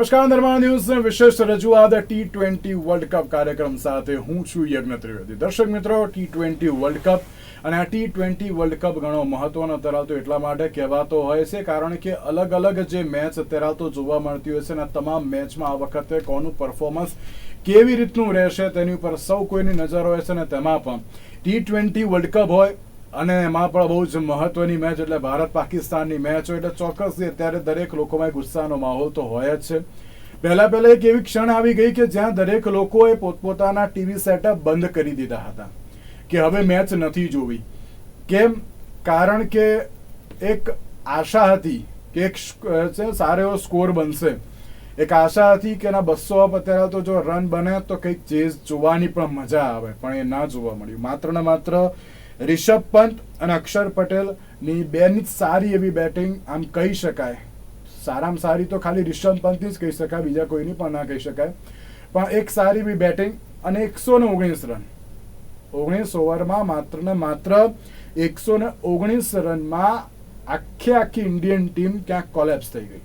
નમસ્કાર નર્મા ન્યૂઝ વિશેષ રજૂઆત ટી ટ્વેન્ટી વર્લ્ડ કપ કાર્યક્રમ સાથે હું છું યજ્ઞ ત્રિવેદી દર્શક મિત્રો ટી ટ્વેન્ટી વર્લ્ડ કપ અને આ ટી ટ્વેન્ટી વર્લ્ડ કપ ઘણો મહત્વનો ધરાવતો એટલા માટે કહેવાતો હોય છે, કારણ કે અલગ અલગ જે મેચ અત્યારે તો જોવા મળતી હોય છે અને તમામ મેચમાં આ વખતે કોનું પરફોર્મન્સ કેવી રીતનું રહેશે તેની ઉપર સૌ કોઈની નજર હોય છે અને તેમાં પણ ટી ટ્વેન્ટી વર્લ્ડ કપ હોય અને એમાં પણ બહુ જ મહત્વની મેચ એટલે ભારત પાકિસ્તાનની મેચ હોય એટલે ચોક્કસ અત્યારે દરેક લોકોમાં ગુસ્સાનો માહોલ તો હોય જ છે. પહેલા પહેલા એક એવી ક્ષણ આવી ગઈ કે જ્યાં દરેક લોકોએ પોતપોતાના ટીવી સેટઅપ બંધ કરી દીધા હતા કે હવે મેચ નથી જોવી. કેમ? કારણ કે એક આશા હતી કે એક સારો એવો સ્કોર બનશે. એક આશા હતી કે એના બસો અપ અત્યારે તો જો રન બને તો કંઈક ચેઝ જોવાની પણ મજા આવે, પણ એ ના જોવા મળ્યું. માત્ર ને માત્ર રિષભ પંત અને અક્ષર પટેલની બેની જ સારી એવી બેટિંગ આમ કહી શકાય. સારામાં સારી તો ખાલી રિષભ પંતની જ કહી શકાય, બીજા કોઈની પણ ના કહી શકાય. પણ એક સારી એવી બેટિંગ અને એકસો ને ઓગણીસ રન. ઓગણીસ ઓવરમાં માત્ર ને માત્ર એકસો ને ઓગણીસ રનમાં આખી આખી ઇન્ડિયન ટીમ ક્યાંક કોલેપ્સ થઈ ગઈ.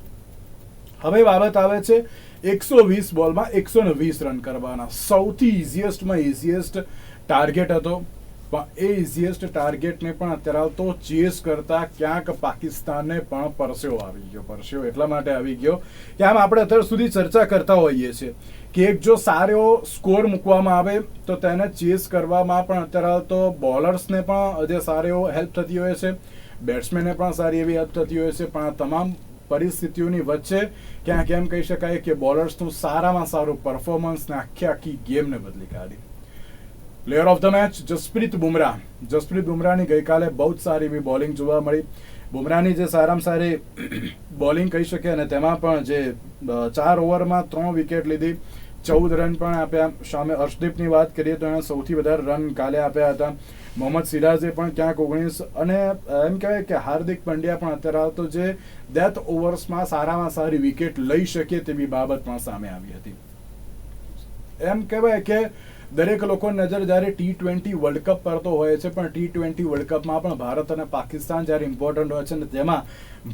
હવે બાબત આવે છે એકસો વીસ બોલમાં એકસો ને વીસ રન કરવાના. સૌથી ઇઝીએસ્ટમાં ઇઝીએસ્ટ ટાર્ગેટ હતો. પણ એ ઇઝીએસ્ટ ટાર્ગેટને પણ અત્યારે તો ચેસ કરતા ક્યાંક પાકિસ્તાનને પણ પરસ્યો આવી ગયો પરસ્યો એટલા માટે આવી ગયો કે આમ આપણે અત્યાર સુધી ચર્ચા કરતા હોઈએ છીએ કે એક જો સારો સ્કોર મૂકવામાં આવે તો તેને ચેસ કરવામાં પણ અત્યારે તો બોલર્સને પણ જે સારો એવો હેલ્પ થતી હોય છે બેટ્સમેનને પણ સારી એવી હેલ્પ થતી હોય છે, પણ આ તમામ પરિસ્થિતિઓની વચ્ચે ક્યાંક એમ કહી શકાય કે બોલર્સનું સારામાં સારું પરફોર્મન્સ ને આખી આખી ગેમને બદલી કાઢી. Player of the match Jasprit Bumrah Jasprit બુમરાહની ગઈકાલે બહુ જ સારી એવી બોલિંગ જોવા મળી. બુમરાહની જે સારામાં સારી બોલિંગ કહી શકે અને તેમાં પણ જે ચાર ઓવરમાં ત્રણ વિકેટ લીધી. ચૌદ રન પણ આપ્યા. સામે હર્ષદીપની વાત કરીએ તો એણે સૌથી વધારે રન કાલે આપ્યા હતા. મોહમ્મદ સિરાજે પણ ક્યાંક ઓગણીસ અને એમ કહેવાય કે હાર્દિક પંડ્યા પણ અત્યારે તો જે ડેથ ઓવર્સમાં સારામાં સારી વિકેટ લઈ શકે તેવી બાબત પણ સામે આવી હતી. એમ કહેવાય કે દરેક લોકો નજર જ્યારે ટી ટ્વેન્ટી વર્લ્ડ કપ પર તો હોય છે પણ ટી ટ્વેન્ટી વર્લ્ડ કપમાં પણ ભારત અને પાકિસ્તાન જ્યારે ઇમ્પોર્ટન્ટ હોય છે ને તેમાં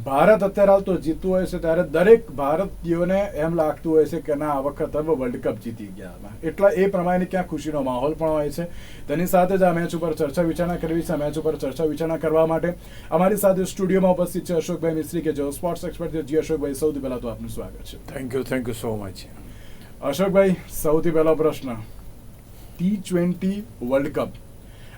ભારત અત્યારે તો જીતતું હોય છે ત્યારે દરેક ભારતીયોને એમ લાગતું હોય છે કે ના આ વખત હવે વર્લ્ડ કપ જીતી ગયા એટલા એ પ્રમાણે ક્યાં ખુશીનો માહોલ પણ હોય છે. તેની સાથે જ આ મેચ ઉપર ચર્ચા વિચારણા કરવી છે. મેચ ઉપર ચર્ચા વિચારણા કરવા માટે અમારી સાથે સ્ટુડિયોમાં ઉપસ્થિત છે અશોકભાઈ મિસ્ત્રી કે જેઓ સ્પોર્ટ્સ એક્સપર્ટ છે. જી અશોકભાઈ સૌથી પહેલા તો આપનું સ્વાગત છે. Thank you thank you so much Ashokbhai સૌથી પહેલો પ્રશ્ન. ટી ટ્વેન્ટી વર્લ્ડ કપ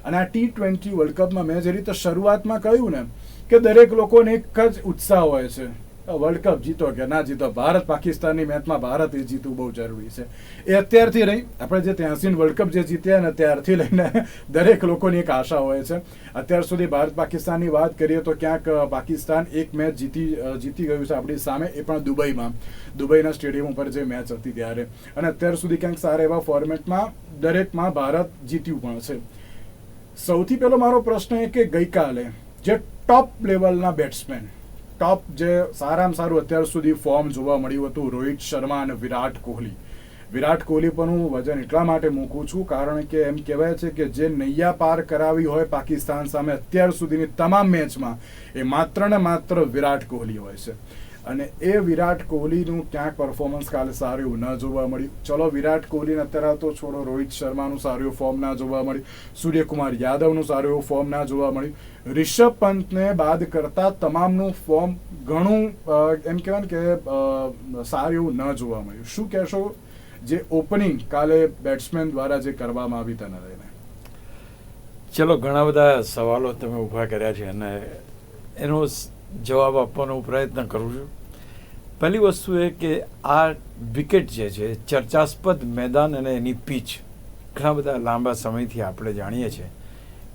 અને આ ટી ટ્વેન્ટી વર્લ્ડ કપમાં મેં જે રીતે શરૂઆતમાં કહ્યું ને, કે દરેક લોકોને એક જ ઉત્સાહ હોય છે. વર્લ્ડ કપ જીતો કે ના જીતો? ભારત પાકિસ્તાનની મેચમાં ભારત એ જીતવું બહુ જરૂરી છે. એ અત્યારથી રહી, આપણે જે ત્યાંસી વર્લ્ડ કપ જે જીત્યા ને ત્યારથી લઈને દરેક લોકોની એક આશા હોય છે. અત્યાર સુધી ભારત પાકિસ્તાનની વાત કરીએ તો ક્યાંક પાકિસ્તાન એક મેચ જીતી જીતી ગયું છે આપણી સામે, એ પણ દુબઈમાં. દુબઈના સ્ટેડિયમ ઉપર જે મેચ હતી ત્યારે. અને અત્યાર સુધી ક્યાંક સારા એવા ફોર્મેટમાં દરેકમાં ભારત જીત્યું પણ છે. સૌથી પહેલો મારો પ્રશ્ન એ કે ગઈકાલે જે ટોપ લેવલના બેટ્સમેન ટોપ જે સારામાં સારું અત્યાર સુધી ફોર્મ જોવા મળ્યું હતું, રોહિત શર્મા અને વિરાટ કોહલી. વિરાટ કોહલી પર હું વજન એટલા માટે મૂકું છું, કારણ કે એમ કહેવાય છે કે જે નૈયા પાર કરાવી હોય પાકિસ્તાન સામે અત્યાર સુધીની તમામ મેચમાં એ માત્ર ને માત્ર વિરાટ કોહલી હોય છે. અને એ વિરાટ કોહલીનું ક્યાંક પરફોર્મન્સ કાલે સારું ન જોવા મળ્યું. ચલો, વિરાટ કોહલીને અત્યારે તો છોડો, રોહિત શર્માનું સારું ફોર્મ ના જોવા મળ્યું. સૂર્યકુમાર યાદવનું સારું એવું ફોર્મ ના જોવા મળ્યું. રિષભ પંતને બાદ કરતા તમામનું ફોર્મ ઘણું એમ કહેવાય ને કે સારું એવું ન જોવા મળ્યું. શું કહેશો? જે ઓપનિંગ કાલે બેટ્સમેન દ્વારા જે કરવામાં આવી તેને લઈને. ચલો, ઘણા બધા સવાલો તમે ઊભા કર્યા છે અને એનો જવાબ આપવાનો પ્રયત્ન કરું છું. પહેલી વસ્તુ એ કે આ વિકેટ જે છે, ચર્ચાસ્પદ મેદાન અને એની પીચ ઘણા બધા લાંબા સમયથી આપણે જાણીએ છીએ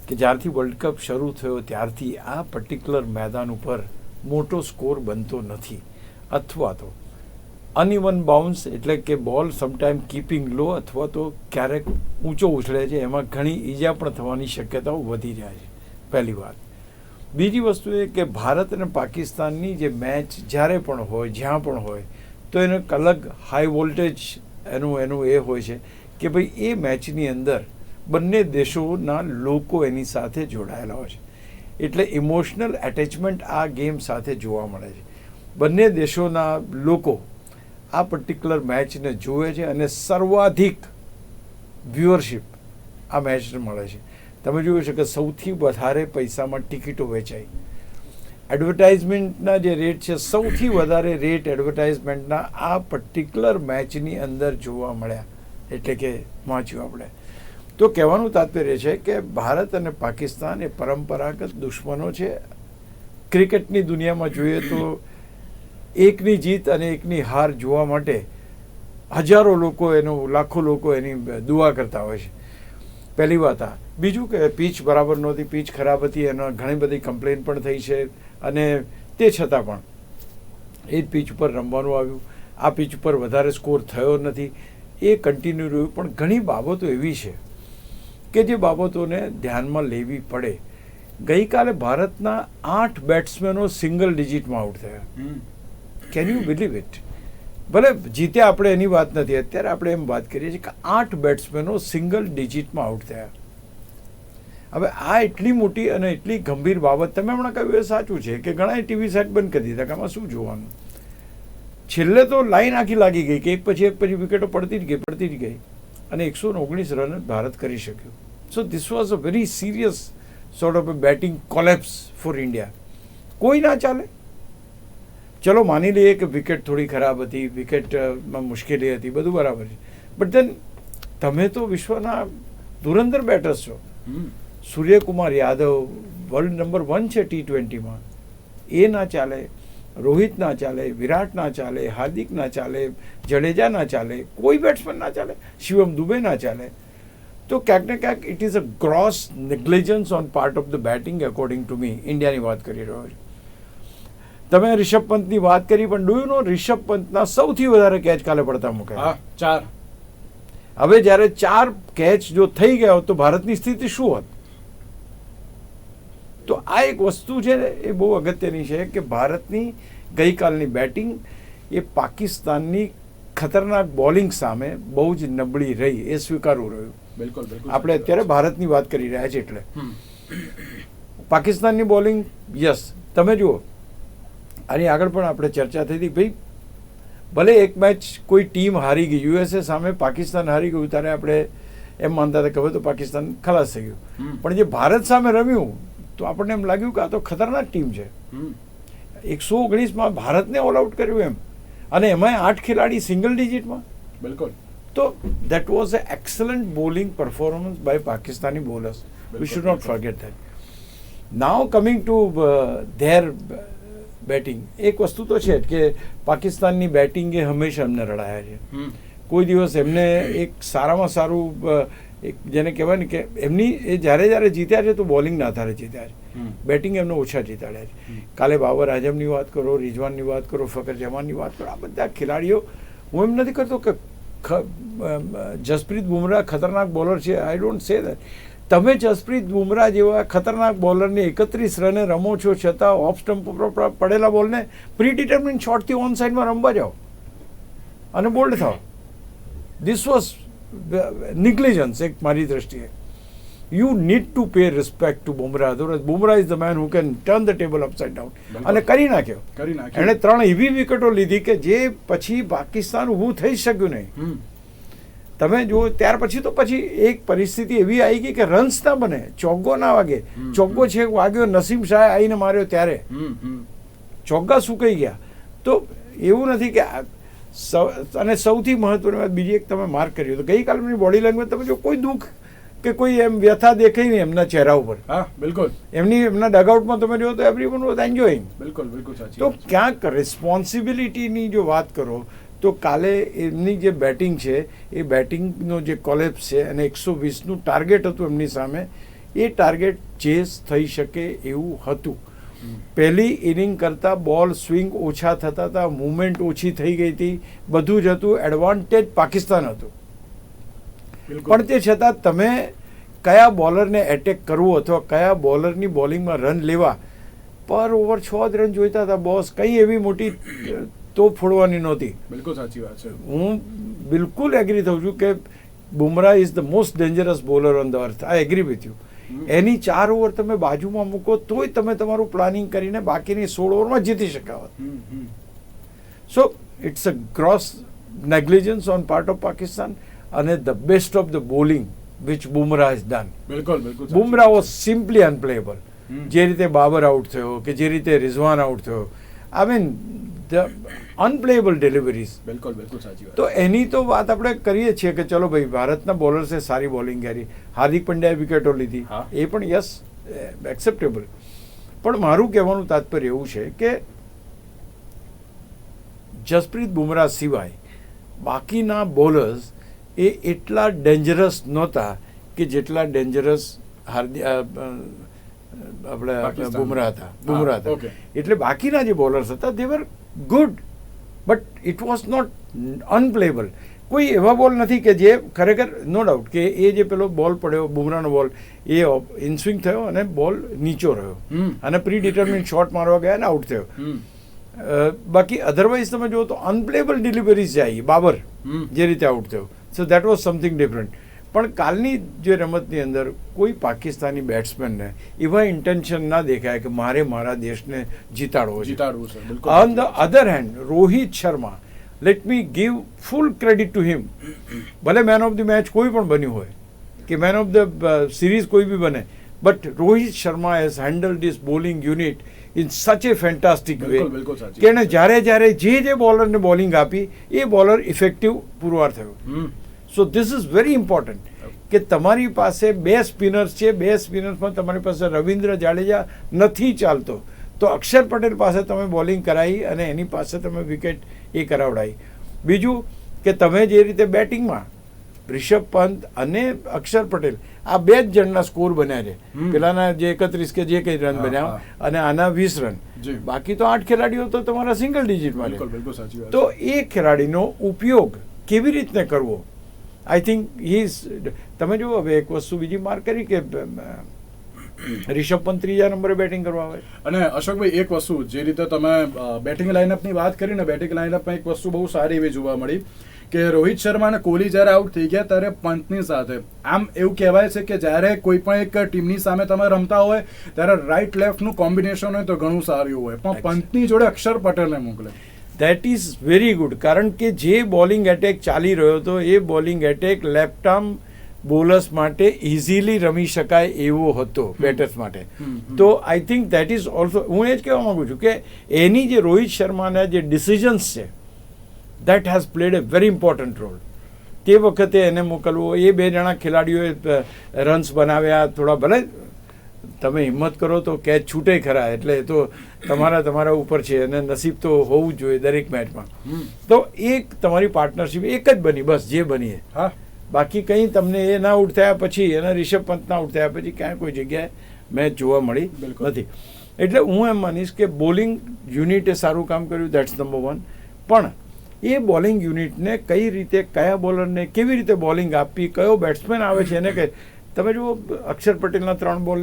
કે જ્યારથી વર્લ્ડ કપ શરૂ થયો ત્યારથી આ પર્ટિક્યુલર મેદાન ઉપર મોટો સ્કોર બનતો નથી. અથવા તો અનઇવન બાઉન્સ એટલે કે બોલ સમટાઈમ કીપિંગ લો અથવા તો ક્યારેક ઊંચો ઉછળે છે, એમાં ઘણી ઈજા પણ થવાની શક્યતાઓ વધી જાય છે. પહેલી વાત. બીજી વસ્તુ એ કે ભારત અને પાકિસ્તાનની જે મેચ જ્યારે પણ હોય, જ્યાં પણ હોય, તો એનો અલગ હાઈ વોલ્ટેજ એનું એનું એ હોય છે કે ભાઈ એ મેચની અંદર બંને દેશોના લોકો એની સાથે જોડાયેલા હોય છે. એટલે ઇમોશનલ એટેચમેન્ટ આ ગેમ સાથે જોવા મળે છે. બંને દેશોના લોકો આ પર્ટિક્યુલર મેચને જુએ છે અને સર્વાધિક વ્યુઅરશિપ આ મેચને મળે છે. તમે જોયું છે કે સૌથી વધારે પૈસામાં ટિકિટો વેચાઈ એડવર્ટાઇઝમેન્ટના જે રેટ છે, સૌથી વધારે રેટ એડવર્ટાઇઝમેન્ટના આ પર્ટિક્યુલર મેચની અંદર જોવા મળ્યા. એટલે કે વાંચ્યું આપણે. તો કહેવાનું તાત્પર્ય છે કે ભારત અને પાકિસ્તાન એ પરંપરાગત દુશ્મનો છે. ક્રિકેટની દુનિયામાં જોઈએ તો એકની જીત અને એકની હાર જોવા માટે હજારો લોકો એનો, લાખો લોકો એની દુઆ કરતા હોય છે. પહેલી વાત આ. બીજું કે પીચ બરાબર નહોતી પીચ ખરાબ હતી એના ઘણી બધી કમ્પ્લેન પણ થઈ છે અને તે છતાં પણ એ જ પીચ ઉપર રમવાનું આવ્યું. આ પીચ ઉપર વધારે સ્કોર થયો નથી. એ કન્ટિન્યુ રહ્યું. પણ ઘણી બાબતો એવી છે કે જે બાબતોને ધ્યાનમાં લેવી પડે. ગઈકાલે ભારતના આઠ બેટ્સમેનો સિંગલ ડિજિટમાં આઉટ થયા. કેન યુ બિલીવ ઇટ ભલે જીત્યા આપણે એની વાત નથી. અત્યારે આપણે એમ વાત કરીએ છીએ કે આઠ બેટ્સમેનો સિંગલ ડિજિટમાં આઉટ થયા. હવે આ એટલી મોટી અને એટલી ગંભીર બાબત તમે હમણાં કહ્યું એ સાચું છે કે ઘણા ટીવી સેટ બંધ કરી દીધા કે આમાં શું જોવાનું? છેલ્લે તો લાઈન આખી લાગી ગઈ કે એક પછી એક પછી વિકેટો પડતી જ ગઈ, પડતી જ ગઈ. અને એકસો ઓગણીસ રન ભારત કરી શક્યું. So this was a very serious sort of a batting collapse for India કોઈ ના ચાલે? ચલો માની લઈએ કે વિકેટ થોડી ખરાબ હતી વિકેટમાં મુશ્કેલી હતી, બધું બરાબર છે. બટ ધેન તમે તો વિશ્વના ધુરંધર બેટર્સ છો. Suryakumar Yadav world number one છે ટી ટ્વેન્ટીમાં એ ના ચાલે રોહિત ના ચાલે વિરાટ ના ચાલે હાર્દિક ના ચાલે જડેજા ના ચાલે કોઈ બેટ્સમેન ના ચાલે શિવમ દુબે ના ચાલે. તો ક્યાંક ને ક્યાંક it is a gross negligence on part of the batting according to me ઇન્ડિયાની વાત કરી રહ્યો છું. તમે રિષભ પંતની વાત કરી પણ ડુ યુ નો રિષભ પંતના સૌથી વધારે કેચ કાલે પડતા મૂક્યા ચાર. હવે જ્યારે ચાર કેચ જો થઈ ગયો તો ભારતની સ્થિતિ શું હોત? તો આ એક વસ્તુ છે એ બહુ અગત્યની છે કે ભારતની ગઈકાલની બેટિંગ એ પાકિસ્તાનની ખતરનાક બોલિંગ સામે બહુ જ નબળી રહી એ સ્વીકારવું રહ્યું. બિલકુલ બિલકુલ. આપણે અત્યારે ભારતની વાત કરી રહ્યા છીએ એટલે. પાકિસ્તાનની બોલિંગ યસ તમે જુઓ. આની આગળ પણ આપણે ચર્ચા થઈ હતી. ભાઈ ભલે એક મેચ કોઈ ટીમ હારી ગઈ યુએસએ સામે પાકિસ્તાન હારી ગયું ત્યારે આપણે એમ માનતા હતા કે હવે તો પાકિસ્તાન ખલાસ થઈ ગયું. પણ જે ભારત સામે રમ્યું તો આપણને એમ લાગ્યું કે આ તો ખતરનાક ટીમ છે. એકસો ઓગણીસમાં ભારતને ઓલ આઉટ કર્યું એમ. અને એમાંય આઠ ખેલાડી સિંગલ ડિજિટમાં બિલકુલ. તો that was a excellent bowling performance by Pakistani bowlers we should not forget that now coming to their batting એક વસ્તુ તો છે જ કે પાકિસ્તાનની બેટિંગે હંમેશા એમને રડાયા છે. કોઈ દિવસ એમને એક સારામાં સારું અ, એક જેને કહેવાય ને કે એમની એ જ્યારે જ્યારે જીત્યા છે તો બોલિંગના આધારે જીત્યા છે. બેટિંગ એમને ઓછા જીતાડ્યા છે. કાલે બાબર આઝમની વાત કરો રિઝવાનની વાત કરો ફકર જમાનની વાત કરો આ બધા ખેલાડીઓ હું એમ નથી કરતો કે જસપ્રીત બુમરાહ ખતરનાક બોલર છે. આઈ ડોન્ટ સે દેટ તમે જસપ્રીત બુમરાહ જેવા ખતરનાક બોલરને એકત્રીસ રને રમો છો છતાં ઓફ સ્ટમ્પ ઉપર પડેલા બોલને પ્રી ડિટર્મિન શોટથી ઓન સાઇડમાં રમવા જાઓ. અને બોલ્ડ થાઓ. ધીસ વોઝ નિગ્લિજન્સ એક મારી દ્રષ્ટિએ. You need to pay respect to Bumrah otherwise Bumrah is the man who can turn the table upside down અને કરી નાખ્યો. કરી નાખ્યો. એણે ત્રણ એવી વિકેટો લીધી કે જે પછી પાકિસ્તાન ઊભું થઈ શક્યું નહીં. તમે જુઓ ત્યાર પછી તો પછી એક પરિસ્થિતિ એવી આવી ગઈ કે રન્સ ના બને ચોગ્ગો ના વાગે. ચોગ્ગો છે વાગ્યો નસીમ શાહે આવીને માર્યો ત્યારે. ચોગ્ગા સુકાઈ ગયા. તો એવું નથી કે અને સૌથી મહત્વની વાત બીજી એક તમે માર્ક કર્યું તો ગઈકાલની બોડી લેંગ્વેજ તમે જો કોઈ દુઃખ કે કોઈ એમ વ્યથા દેખાય નહીં એમના ચહેરા ઉપર હા બિલકુલ એમની એમના ડગઆઉટમાં તમે જો તો એવરી વન વોઝ એન્જોયિંગ બિલકુલ બિલકુલ સાચી તો. ક્યાંક રિસ્પોન્સિબિલિટીની જો વાત કરો તો કાલે એમની જે બેટિંગ છે એ બેટિંગનો જે કોલેપ્સ છે અને એકસો વીસનું ટાર્ગેટ હતું એમની સામે એ ટાર્ગેટ ચેસ થઈ શકે એવું હતું. પહેલી ઇનિંગ કરતાં બોલ સ્વિંગ ઓછા થતા હતા મુવમેન્ટ ઓછી થઈ ગઈ હતી. બધું જ હતું એડવાન્ટેજ પાકિસ્તાન હતું. પણ તે છતાં તમે કયા બોલરને એટેક કરવો અથવા કયા બોલરની બોલિંગમાં રન લેવા? પર ઓવર છ જ રન જોઈતા હતા બોસ કંઈ એવી મોટી તો ફોડવાની નહોતી. બિલકુલ સાચી વાત છે. હું બિલકુલ એગ્રી થઉં છું કે Bumrah is the most dangerous bowler on the earth I agree with you. એની ચાર ઓવર તમે બાજુમાં મૂકો તોય તમે તમારું પ્લાનિંગ કરીને બાકીની સોળ ઓવરમાં જીતી શકાવત. So it's a gross negligence on part of Pakistan અને the best of the bowling which Bumrah is done બિલકુલ બિલકુલ બુમરાહ. Was simply અનપ્લેએબલ. જે રીતે બાબર આઉટ થયો કે જે રીતે રિઝવાન આઉટ થયો આઈ મીન અનપ્લેએબલ ડિલિવરીઝ બિલકુલ બિલકુલ સાચી વાત. તો એની તો વાત આપણે કરીએ છીએ કે ચલો ભાઈ ભારતના બોલર્સે સારી બોલિંગ કરી. હાર્દિક પંડ્યાએ વિકેટો લીધી. એ પણ યસ એક્સેપ્ટેબલ પણ મારું કહેવાનું તાત્પર્ય એવું છે કે જસપ્રીત બુમરાહ સિવાય બાકીના બોલર્સ એ એટલા ડેન્જરસ નહોતા કે જેટલા ડેન્જરસ હાર્દિક આપણે. બુમરાહ હતા. બુમરાહ હતા. એટલે બાકીના જે બોલર્સ હતા they were good but it was not unplayable કોઈ એવા બોલ નથી કે જે ખરેખર નો ડાઉટ કે એ જે પેલો બોલ પડ્યો બુમરાનો બોલ એ ઇનસ્વિંગ થયો અને બોલ નીચો રહ્યો. અને પ્રી ડિટર્મિન શોટ મારવા ગયા અને આઉટ થયો. બાકી અધરવાઇઝ તમે જુઓ તો અનપ્લેબલ ડિલિવરીઝ જાય બાબર જે રીતે આઉટ થયો. So that was something different પણ કાલની જે રમતની અંદર કોઈ પાકિસ્તાની બેટ્સમેનને એવા ઇન્ટેન્શન ના દેખાય કે મારે મારા દેશને જીતાડવો જીતાડવો છે on the other hand Rohit Sharma let me give full credit to him ભલે મેન ઓફ ધ મેચ કોઈ પણ બન્યું હોય કે મેન ઓફ ધ સિરીઝ કોઈ બી બને but Rohit Sharma has handle this bowling unit in such a fantastic way કે એણે જ્યારે જ્યારે જે જે બોલરને બોલિંગ આપી એ બોલર ઇફેક્ટિવ પુરવાર થયો. So this is very important કે તમારી પાસે બે સ્પિનર્સ છે બે સ્પિનર્સમાં તમારી પાસે રવિન્દ્ર જાડેજા નથી ચાલતો. તો અક્ષર પટેલ પાસે તમે બોલિંગ કરાવી અને એની પાસે તમે વિકેટ એ કરાવડાવી બીજું કે તમે જે રીતે બેટિંગમાં રિષભ પંત અને અક્ષર પટેલ આ બે જ જણના સ્કોર બન્યા છે. પેલાના જે એકત્રીસ કે જે કંઈ રન બન્યા અને આના વીસ રન. બાકી તો આઠ ખેલાડીઓ તો તમારા સિંગલ ડિજિટમાં તો એ ખેલાડીનો ઉપયોગ કેવી રીતને કરવો? આઈ થિંક હી તમે જુઓ હવે એક વસ્તુ બીજી માર્ક કરી કે રિષભ પંત ત્રીજા નંબરે બેટિંગ કરવા આવે. અને અશોકભાઈ એક વસ્તુ જે રીતે તમે બેટિંગ લાઇનઅપની વાત કરી ને બેટિંગ લાઇનઅપમાં એક વસ્તુ બહુ સારી એવી જોવા મળી કે રોહિત શર્મા અને કોહલી જ્યારે આઉટ થઈ ગયા ત્યારે પંતની સાથે. આમ એવું કહેવાય છે કે જ્યારે કોઈ પણ એક ટીમની સામે તમે રમતા હોય ત્યારે રાઈટ લેફ્ટનું કોમ્બિનેશન હોય તો ઘણું સારું હોય. પણ પંતની જોડે અક્ષર પટેલને મોકલે. દેટ ઇઝ વેરી ગુડ કારણ કે જે બોલિંગ એટેક ચાલી રહ્યો હતો એ bowling attack left arm bowlers માટે ઇઝીલી રમી શકાય એવો હતો બેટર્સ માટે. તો I think that is also હું એ જ કહેવા માંગુ છું કે એની જે રોહિત શર્માના જે ડિસિઝન્સ છે that has played a very important role તે વખતે એને મોકલવો એ બે જણા ખેલાડીઓએ રન્સ બનાવ્યા થોડા ભલે તમે હિંમત કરો તો કેચ છૂટે ખરા એટલે એ તો તમારા તમારા ઉપર છે અને નસીબ તો હોવું જ જોઈએ દરેક મેચમાં. તો એક તમારી પાર્ટનરશિપ એક જ બની બસ જે બની હા. બાકી કંઈ તમને એ ના આઉટ થયા પછી એના રિષભ પંત ના આઉટ થયા પછી ક્યાંય કોઈ જગ્યાએ મેચ જોવા મળી બિલકુલ. નથી. એટલે હું એમ માનીશ કે બોલિંગ યુનિટે સારું કામ કર્યું દેટ્સ નંબર વન પણ એ બોલિંગ યુનિટને કઈ રીતે કયા બોલરને કેવી રીતે બોલિંગ આપવી કયો બેટ્સમેન આવે છે એને કે તમે જુઓ અક્ષર પટેલના ત્રણ બોલ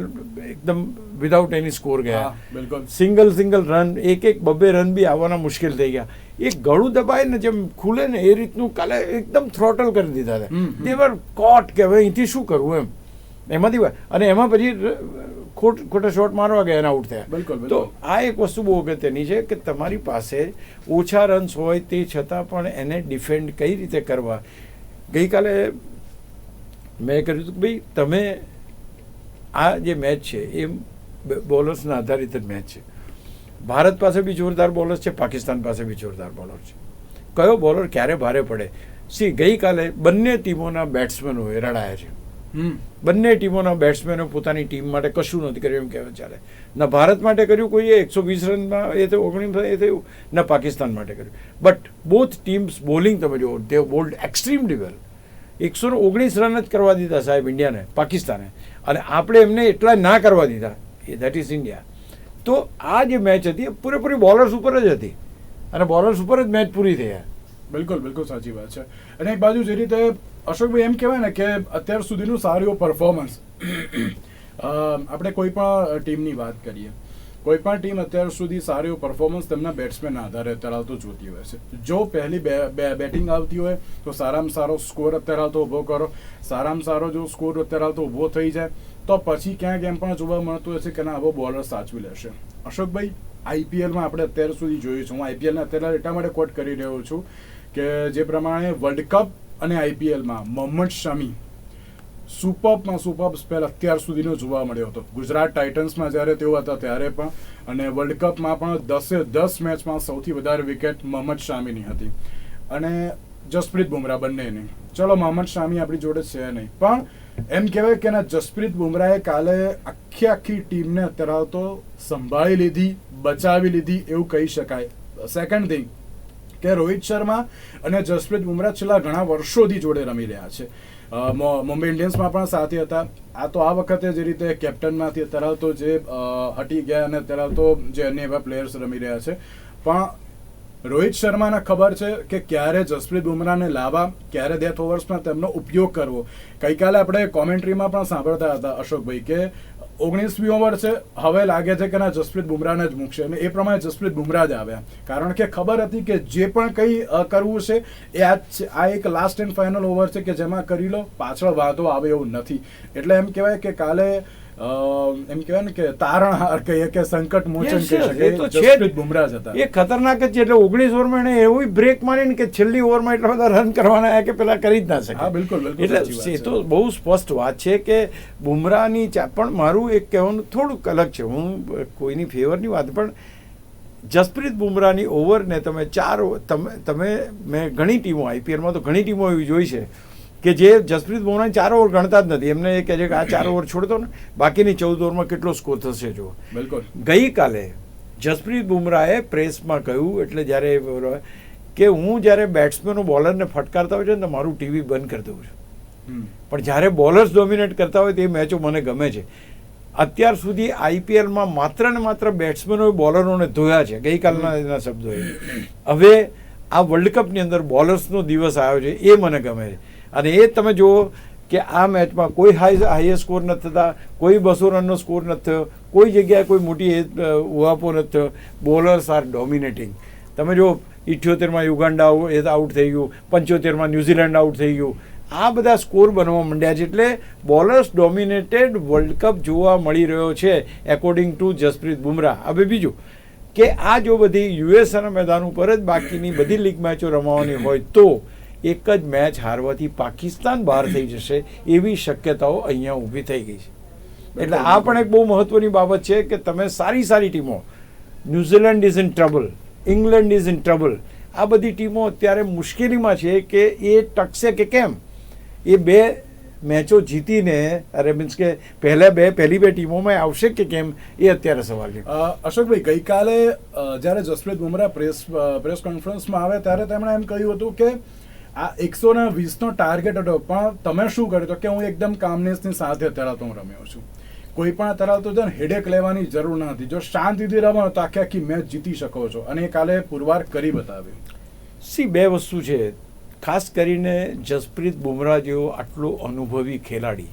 એકદમ વિધાઉટ એની સ્કોર ગયા. બિલકુલ. સિંગલ સિંગલ રન એક એક બબ્બે રન બી આવવાના મુશ્કેલ થઈ ગયા. એ ગળું દબાય ને જેમ ખુલે ને એ રીતનું કાલે એકદમ થ્રોટલ કરી દીધા. હતા. દેવર કોટ કે હવે અહીંથી શું કરવું એમ. એમાંથી અને એમાં પછી ખોટ ખોટા શોટ મારવા ગયા એના આઉટ થયા. બિલકુલ. તો આ એક વસ્તુ બહુ અગત્યની છે કે તમારી પાસે ઓછા રન્સ હોય તે છતાં પણ એને ડિફેન્ડ કઈ રીતે કરવા? ગઈકાલે મેં કર્યું હતું કે ભાઈ તમે આ જે મેચ છે એ બોલર્સના આધારિત જ મેચ છે. ભારત પાસે બી જોરદાર બોલર છે પાકિસ્તાન પાસે બી જોરદાર બોલર છે. કયો બોલર ક્યારે ભારે પડે? સી ગઈકાલે બંને ટીમોના બેટ્સમેનોએ રડાયા છે. હમ. બંને ટીમોના બેટ્સમેનો પોતાની ટીમ માટે કશું નથી કર્યું એમ કહેવાય ચાલે. ના ભારત માટે કર્યું કોઈએ એકસો વીસ રનમાં એ થયું ઓગણીસ એ થયું ના પાકિસ્તાન માટે કર્યું. બટ બોથ ટીમ્સ બોલિંગ તમે જુઓ દે બોલ્ડ એક્સ્ટ્રીમલી વેલ એકસો ઓગણીસ રન જ કરવા દીધા સાહેબ ઇન્ડિયાને, પાકિસ્તાને. અને આપણે એમને એટલા ના કરવા દીધા. એ દેટ ઇઝ ઇન્ડિયા તો આ જે મેચ હતી એ પૂરેપૂરી બોલર્સ ઉપર જ હતી. અને બોલર્સ ઉપર જ મેચ પૂરી થઈ બિલકુલ બિલકુલ સાચી વાત છે. અને એક બાજુ જે રીતે અશોકભાઈ એમ કહેવાય ને કે અત્યાર સુધીનું સારું પરફોર્મન્સ આપણે કોઈ પણ ટીમની વાત કરીએ. કોઈ પણ ટીમ અત્યાર સુધી સારું એવું પરફોર્મન્સ તેમના બેટ્સમેનના આધારે અત્યારે હાલ તો જોતી હોય છે. જો પહેલી બે બેટિંગ આવતી હોય, તો સારામાં સારો સ્કોર અત્યારે હાલ તો ઊભો કરો. સારામાં સારો જો સ્કોર અત્યારે હાલ તો ઊભો થઈ જાય, તો પછી ક્યાંક એમ પણ જોવા મળતું હશે કે ના, આવો બોલર સાચવી લેશે. અશોકભાઈ આઈપીએલમાં આપણે અત્યાર સુધી જોયું છે. હું આઈપીએલને અત્યારે એટલા માટે કોટ કરી રહ્યો છું કે જે પ્રમાણે વર્લ્ડ કપ અને આઈપીએલમાં મોહમ્મદ શમી સુપર્બમાં સુપર્બ સ્પેલ અત્યાર સુધીનો જોવા મળ્યો હતો. ગુજરાત ટાઇટન્સમાં જ્યારે તેઓ હતા ત્યારે પણ અને વર્લ્ડ કપમાં પણ દસે દસ મેચમાં સૌથી વધારે વિકેટ મોહમ્મદ શામીની હતી. અને જસપ્રીત બુમરાહ બંનેની ચલો, મોહમ્મદ શામી આપણી જોડે છે નહીં. પણ એમ કહેવાય કે જસપ્રીત બુમરાહે કાલે આખી આખી ટીમને અત્યારે સંભાળી લીધી, બચાવી લીધી એવું કહી શકાય. સેકન્ડ થિંગ કે રોહિત શર્મા અને જસપ્રીત બુમરાહ છેલ્લા ઘણા વર્ષોથી જોડે રમી રહ્યા છે. મુંબઈ ઇન્ડિયન્સમાં પણ સાથે હતા. આ તો આ વખતે જે રીતે કેપ્ટનમાંથી અત્યારે તો જે હટી ગયા અને અત્યારે તો જે અન્ય એવા પ્લેયર્સ રમી રહ્યા છે. પણ રોહિત શર્માને ખબર છે કે ક્યારે જસપ્રીત બુમરાહને લાવવા, ક્યારે ડેથ ઓવર્સમાં તેમનો ઉપયોગ કરવો ગઈકાલે આપણે કોમેન્ટ્રીમાં પણ સાંભળતા હતા અશોકભાઈ કે ઓગણીસમી ઓવર છે હવે લાગે છે કે ના જસપ્રીત બુમરાહને જ મૂકશે અને એ પ્રમાણે જસપ્રીત બુમરાહ જ આવ્યા. કારણ કે ખબર હતી કે જે પણ કંઈ કરવું છે એ આ. આ એક લાસ્ટ એન્ડ ફાઇનલ ઓવર છે કે જેમાં કરી લો પાછળ વાંધો આવે એવું નથી. એટલે એમ કહેવાય કે કાલે એમ કહેવાય ને કે તારણહાર કહીએ કે સંકટ મોચન કહી શકે તો જસપ્રીત બુમરાહ હતા. એ ખતરનાક જ છે. એટલે ઓગણીસ ઓવરમાં એને એવું બ્રેક મારીને કે છેલ્લી ઓવરમાં એટલા બધા રન કરવાના કે પેલા કરી જ ના શકે હા, બિલકુલ, બિલકુલ એટલે. તો બહુ સ્પષ્ટ વાત છે કે બુમરાહની ચા પણ મારું એક કહેવાનું થોડુંક અલગ છે. હું કોઈની ફેવરની વાત પણ જસપ્રીત બુમરાહની ઓવરને તમે ચાર તમે તમે મેં ઘણી ટીમો આઈપીએલમાં તો ઘણી ટીમો એવી જોઈ છે કે જે જસપ્રીત બુમરાહ ચાર ઓવર ગણતા જ નથી. એમને એ કહે છે કે આ ચાર ઓવર છોડતો ને બાકીની ચૌદ ઓવરમાં કેટલો સ્કોર થશે જો બિલકુલ. ગઈકાલે જસપ્રીત બુમરાહે પ્રેસમાં કહ્યું એટલે જ્યારે કે હું જ્યારે બેટ્સમેનો બોલરને ફટકારતા હોય છે ને તો મારું ટીવી બંધ કરી દઉં છું. પણ જ્યારે બોલર્સ ડોમિનેટ કરતા હોય તે મેચો મને ગમે છે. અત્યાર સુધી આઈપીએલમાં માત્ર ને માત્ર બેટ્સમેનોએ બોલરોને ધોયા છે. ગઈકાલના એના શબ્દો એ હવે આ વર્લ્ડ કપની અંદર બોલર્સનો દિવસ આવ્યો છે એ મને ગમે છે. અને એ તમે જુઓ કે આ મેચમાં કોઈ હાઈ હાઈએસ્ટ સ્કોર નથી થતા કોઈ બસો રનનો સ્કોર નથી થયો કોઈ જગ્યાએ કોઈ મોટી એ, ઉહાપો નથી થયો. બોલર્સ આર ડોમિનેટિંગ તમે જો ઇઠ્યોતેરમાં યુગાન્ડા આઉટ થઈ ગયું પંચોતેરમાં ન્યુઝીલેન્ડ આઉટ થઈ ગયું. આ બધા સ્કોર બનવા માંડ્યા છે એટલે બોલર્સ ડોમિનેટેડ વર્લ્ડ કપ જોવા મળી રહ્યો છે એકોર્ડિંગ ટુ જસપ્રીત બુમરાહ. હવે બીજું, કે આ જો બધી યુએસના મેદાન ઉપર જ બાકીની બધી લીગ મેચો રમાવાની હોય તો એક જ મેચ હારવાથી પાકિસ્તાન બહાર થઈ જશે એવી શક્યતાઓ અહીંયા ઊભી થઈ ગઈ છે. એટલે આ પણ એક બહુ મહત્વની બાબત છે કે તમે સારી સારી ટીમો, New Zealand is in trouble England is in trouble આ બધી ટીમો અત્યારે મુશ્કેલીમાં છે કે એ ટકશે કે કેમ? એ બે મેચો જીતીને અરે મીન્સ કે પહેલા બે પહેલી બે ટીમોમાં આવશે કે કેમ એ અત્યારે સવાલ છે. અશોકભાઈ ગઈકાલે જ્યારે જસપ્રીત બુમરા પ્રેસ પ્રેસ કોન્ફરન્સમાં આવે ત્યારે તેમણે એમ કહ્યું હતું કે આ એકસો ને વીસનો ટાર્ગેટ હતો પણ તમે શું કર્યું? તો કે હું એકદમ કામનેસની સાથે અત્યારે તો હું રમ્યો છું. કોઈ પણ અત્યારે તો છે હેડેક લેવાની જરૂર નથી જો શાંતિથી રમો તો આખી આખી મેચ જીતી શકો છો. અને એ કાલે પુરવાર કરી બતાવ્યું. સી બે વસ્તુ છે. ખાસ કરીને જસપ્રીત બુમરાહ જેવો આટલો અનુભવી ખેલાડી.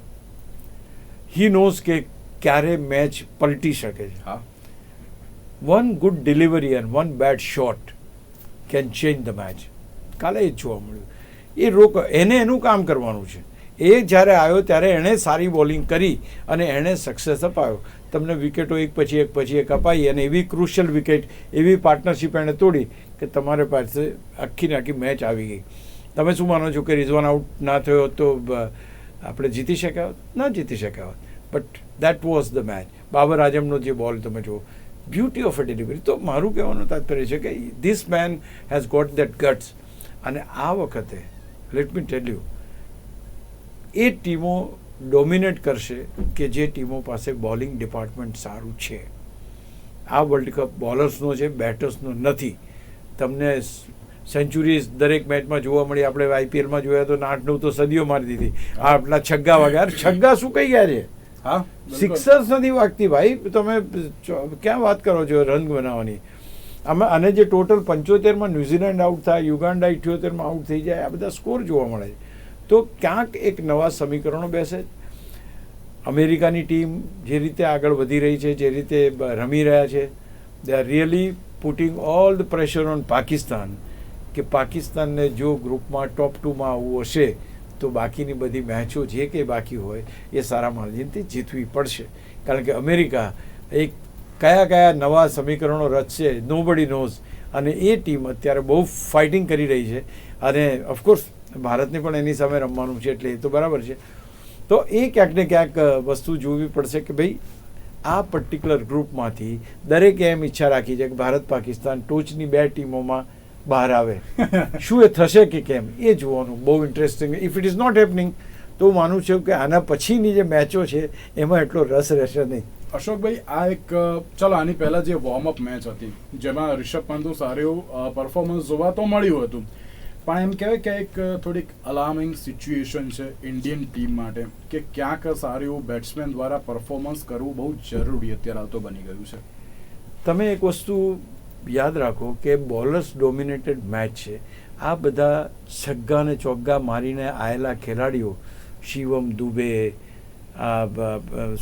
હી નોઝ કે ક્યારે મેચ પલટી શકે છે. હા. One good delivery and one bad shot can change the match કાલે એ જ જોવા મળ્યું. એ રોક એને એનું કામ કરવાનું છે. એ જ્યારે આવ્યો ત્યારે એણે સારી બોલિંગ કરી અને એણે સક્સેસ અપાયો. તમને વિકેટો એક પછી એક પછી એક અપાઈ અને એવી ક્રુશિયલ વિકેટ એવી પાર્ટનરશિપ એણે તોડી કે તમારે પાસે આખી ને આખી મેચ આવી ગઈ. તમે શું માનો છો કે રિઝવાન આઉટ ના થયો તો આપણે જીતી શક્યા હોત? ના જીતી શક્યા હોત. But that was the match Babar આઝમનો જે બોલ તમે જુઓ બ્યુટી ઓફ અ ડિલિવરી તો મારું કહેવાનું તાત્પર્ય છે કે this man has got that guts અને આ વખતે લેટ મી ટેલ યુ એ ટીમો ડોમિનેટ કરશે કે જે ટીમો પાસે બોલિંગ ડિપાર્ટમેન્ટ સારું છે. આ વર્લ્ડ કપ બોલર્સનો છે બેટર્સનો નથી. તમને સેન્ચુરીઝ દરેક મેચમાં જોવા મળી. આપણે આઈપીએલમાં જોયા તો આઠ નવ તો સદીઓ મારી દીધી. આ આટલા છગ્ગા વાગ્યા. છગ્ગા શું કહી ગયા છે? હા. સિક્સર્સ નથી વાગતી ભાઈ. તમે ક્યાં વાત કરો છો રન બનાવવાની? આમાં અને જે ટોટલ પંચોતેરમાં ન્યુઝીલેન્ડ આઉટ થાય યુગાન્ડા ઇઠ્યોતેરમાં આઉટ થઈ જાય આ બધા સ્કોર જોવા મળે. છે તો ક્યાંક એક નવા સમીકરણો બેસે. અમેરિકાની ટીમ જે રીતે આગળ વધી રહી છે જે રીતે રમી રહ્યા છે they are really putting all the pressure on Pakistan. કે પાકિસ્તાનને જો ગ્રુપમાં ટોપ ટુમાં આવવું હશે, તો બાકીની બધી મેચો જે કંઈ બાકી હોય, એ સારા માર્જિનથી જીતવી પડશે. કારણ કે અમેરિકા એક કયા કયા નવા સમીકરણો રચશે નો બડી નોઝ અને એ ટીમ અત્યારે બહુ ફાઇટિંગ કરી રહી છે. અને ઓફકોર્સ ભારતને પણ એની સામે રમવાનું છે, એટલે એ તો બરાબર છે. તો એ ક્યાંક ને ક્યાંક વસ્તુ જોવી પડશે કે ભાઈ, આ પર્ટિક્યુલર ગ્રુપમાંથી દરેકે એમ ઈચ્છા રાખી છે કે ભારત પાકિસ્તાન ટોચની બે ટીમોમાં બહાર આવે. શું એ થશે કે કેમ? એ જોવાનું. બહુ interesting if it is not happening તો હું માનું છું કે આના પછીની જે મેચો છે એમાં એટલો રસ રહેશે નહીં. અશોકભાઈ આ એક ચલો આની પહેલાં જે વોર્મ અપ મેચ હતી જેમાં રિષભ પંતનું સારું પરફોર્મન્સ જોવા તો મળ્યું હતું. પણ એમ કહેવાય કે એક થોડીક અલાર્મિંગ સિચ્યુએશન છે ઇન્ડિયન ટીમ માટે કે ક્યાંક સારું એવું બેટ્સમેન દ્વારા પરફોર્મન્સ કરવું બહુ જરૂરી અત્યારે આવતો બની ગયું છે. તમે એક વસ્તુ યાદ રાખો કે બોલર્સ ડોમિનેટેડ મેચ છે. આ બધા છગ્ગા ને ચોગ્ગા મારીને આવેલા ખેલાડીઓ શિવમ દુબે આ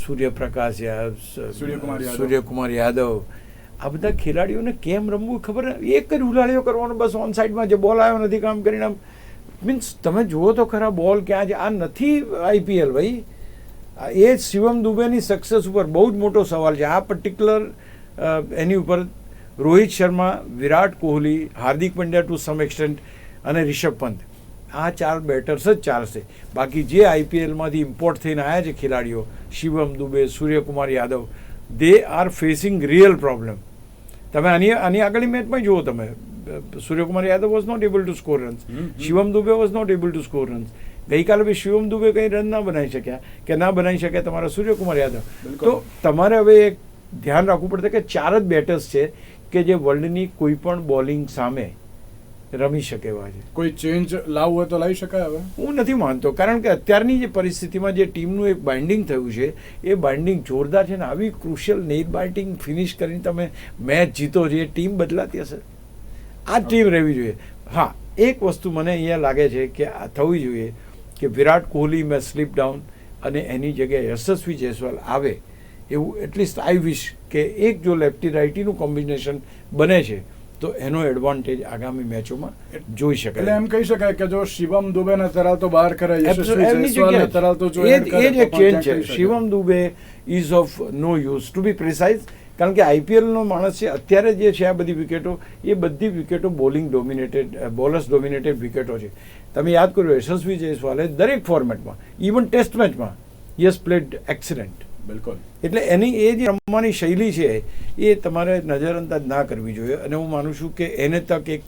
સૂર્યપ્રકાશ સૂર્યકુમાર યાદવ. આ બધા ખેલાડીઓને કેમ રમવું ખબર. એક જ ઉલાળીઓ કરવાનો બસ ઓન સાઈડમાં જે બોલ આવ્યો નથી કામ કરીને આમ. મીન્સ તમે જુઓ તો ખરા બોલ ક્યાં છે? આ નથી આઈપીએલ ભાઈ. એ શિવમ દુબેની સક્સેસ ઉપર બહુ જ મોટો સવાલ છે. આ પર્ટિક્યુલર એની ઉપર Rohit Sharma Virat Kohli Hardik Pandya to some extent અને રિષભ પંત. આ ચાર બેટર્સ જ ચાલશે બાકી જે આઈપીએલમાંથી ઇમ્પોર્ટ થઈને આવ્યા છે ખેલાડીઓ Shivam Dube Suryakumar Yadav they are facing real problem તમે આની આની આગળની મેચમાં જુઓ તમે. Suryakumar Yadav was not able to score runs. Shivam Dube was not able to score runs ગઈકાલે બી શિવમ દુબે કંઈ રન ના બનાવી શક્યા? કે ના બનાવી શક્યા તમારા સૂર્યકુમાર યાદવ? તો તમારે હવે એક ધ્યાન રાખવું પડશે કે ચાર જ બેટર્સ છે. કે જે વર્લ્ડની કોઈ પણ બોલિંગ સામે રમી શકે એવા છે. કોઈ ચેન્જ લાવવું હોય તો લાવી શકાય હવે? હું નથી માનતો કારણ કે અત્યારની જે પરિસ્થિતિમાં જે ટીમનું એક બાઇન્ડિંગ થયું છે એ બાઇન્ડિંગ જોરદાર છે ને આવી ક્રુશિયલ નેટ બાઇટિંગ ફિનિશ કરીને તમે મેચ જીતો છો એ ટીમ બદલાતી હશે. આ ટીમ રહેવી જોઈએ. હા એક વસ્તુ મને અહીંયા લાગે છે કે આ થવી જોઈએ કે વિરાટ કોહલી મેં સ્લીપ ડાઉન અને એની જગ્યાએ યશસ્વી જયસ્વાલ આવે એવું એટલીસ્ટ આઈ વિશ કે એક જો લેફ્ટી રાઇટીનું કોમ્બિનેશન બને છે તો એનો એડવાન્ટેજ આગામી મેચોમાં જોઈ એટલે એમ કહી શકાય કે જો શિવમ દુબેને તરાવતો બહાર કરે યશસ્વી એમની જયસ્વાલને જગ્યાએ તરાવતો જો એ જ- તો એક ચેન્જ છે. Shivam Dube is of no use to be precise કારણ કે આઈપીએલ નો માણસ છે અત્યારે જે છે આ બધી વિકેટો એ બધી વિકેટો બોલિંગ ડોમિનેટેડ બોલર્સ ડોમિનેટેડ વિકેટો છે. તમે યાદ કર્યો યશસ્વી જયસ્વાલે દરેક ફોર્મેટમાં ઇવન ટેસ્ટ મેચમાં યસ પ્લેડ એક્સિડન્ટ બિલકુલ. એટલે એની એ જે રમવાની શૈલી છે એ તમારે નજરઅંદાજ ના કરવી જોઈએ. અને હું માનું છું કે એને તક એક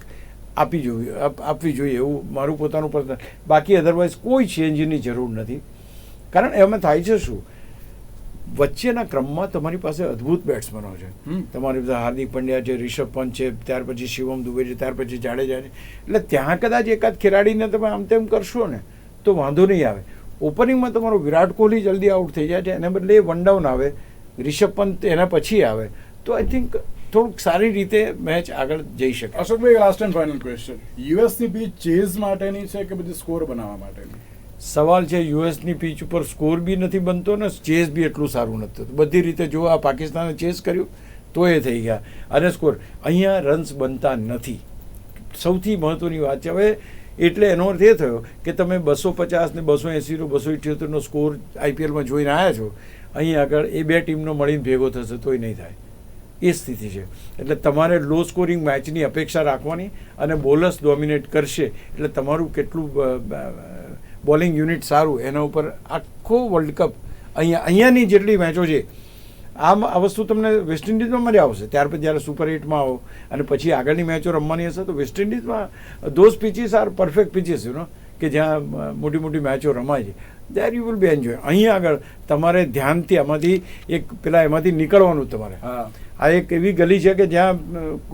આપી જોઈએ આપ- આપવી જોઈએ એવું મારું પોતાનું પર્સનલ બાકી અધરવાઇઝ કોઈ ચેન્જની જરૂર નથી. કારણ એમાં થાય છે શું? વચ્ચેના ક્રમમાં તમારી પાસે અદ્ભુત બેટ્સમેનો છે. તમારી પાસે હાર્દિક પંડ્યા છે રિષભ પંત છે ત્યાર પછી શિવમ દુબે છે ત્યાર પછી જાડેજા છે. એટલે ત્યાં કદાચ એકાદ ખેલાડીને તમે આમ તેમ કરશો ને તો વાંધો નહીં આવે. ઓપનિંગમાં તમારો વિરાટ કોહલી જલ્દી આઉટ થઈ જાય છે એને બદલે વન ડાઉન આવે રિષભ પંત એના પછી આવે. તો આઈ થિંક થોડુંક સારી રીતે મેચ આગળ જઈ શકે. Ashokbhai last and final question યુએસની pitch chase માટેની છે કે બધી સ્કોર બનાવવા માટેની? સવાલ છે યુએસની પીચ ઉપર સ્કોર બી નથી બનતો ને ચેસ બી એટલું સારું નથી થતું. બધી રીતે જો આ પાકિસ્તાને ચેસ કર્યું તો એ થઈ ગયા. અને સ્કોર અહીંયા રન્સ બનતા નથી. સૌથી મહત્વની વાત છે હવે એટલે એનો અર્થ એ થયો કે તમે બસો પચાસ ને બસો એંસીનો બસો ઇઠ્યોતેરનો સ્કોર આઈપીએલમાં જોઈને આવ્યા છો, અહીં આગળ એ બે ટીમનો મળીને ભેગો થશે, તોય નહીં થાય. એ સ્થિતિ છે. એટલે તમારે લો સ્કોરિંગ મેચની અપેક્ષા રાખવાની અને બોલર્સ ડોમિનેટ કરશે. એટલે તમારું કેટલું બોલિંગ યુનિટ સારું, એના ઉપર આખો વર્લ્ડ કપ અહીંયા, અહીંયાની જેટલી મેચો છે આમ આ વસ્તુ તમને વેસ્ટ ઇન્ડિઝમાં મજા આવશે. ત્યાર પછી જ્યારે સુપર એટમાં આવો અને પછી આગળની મેચો રમવાની હશે તો વેસ્ટ ઇન્ડિઝમાં those pitches are perfect pitches you know કે જ્યાં મોટી મોટી મેચો રમાય છે. There you will be enjoy અહીં આગળ તમારે ધ્યાનથી આમાંથી એક પેલા એમાંથી નીકળવાનું તમારે. હા. આ એક એવી ગલી છે કે જ્યાં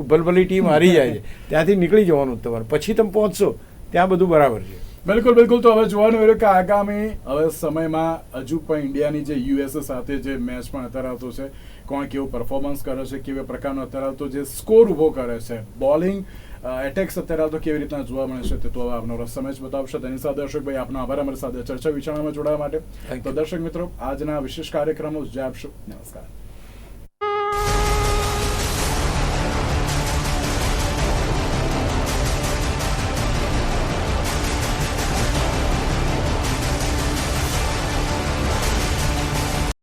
ભલભલી ટીમ હારી જાય છે. ત્યાંથી નીકળી જવાનું જ તમારે. પછી તમે પહોંચશો. ત્યાં બધું બરાબર છે. બિલકુલ બિલકુલ. તો હવે જોવાનું રહ્યું કે આગામી હવે સમયમાં હજુ પણ ઇન્ડિયાની જે યુએસએ સાથે જે મેચ પણ અત્યારે આવતો છે કોણ કેવું પરફોર્મન્સ કરે છે કેવા પ્રકારનો અત્યારે આવતો જે સ્કોર ઊભો કરે છે. બોલિંગ એટેક્સ અત્યારે આવતો કેવી રીતના જોવા મળે છે તે તો હવે આવનારો સમય જ બતાવશે. તેની સાથે દર્શકભાઈ આપનો આભાર. અમારી સાથે ચર્ચા વિચારણામાં જોડાવા માટે. તો દર્શક મિત્રો આજના વિશેષ કાર્યક્રમો જય આપશો. નમસ્કાર.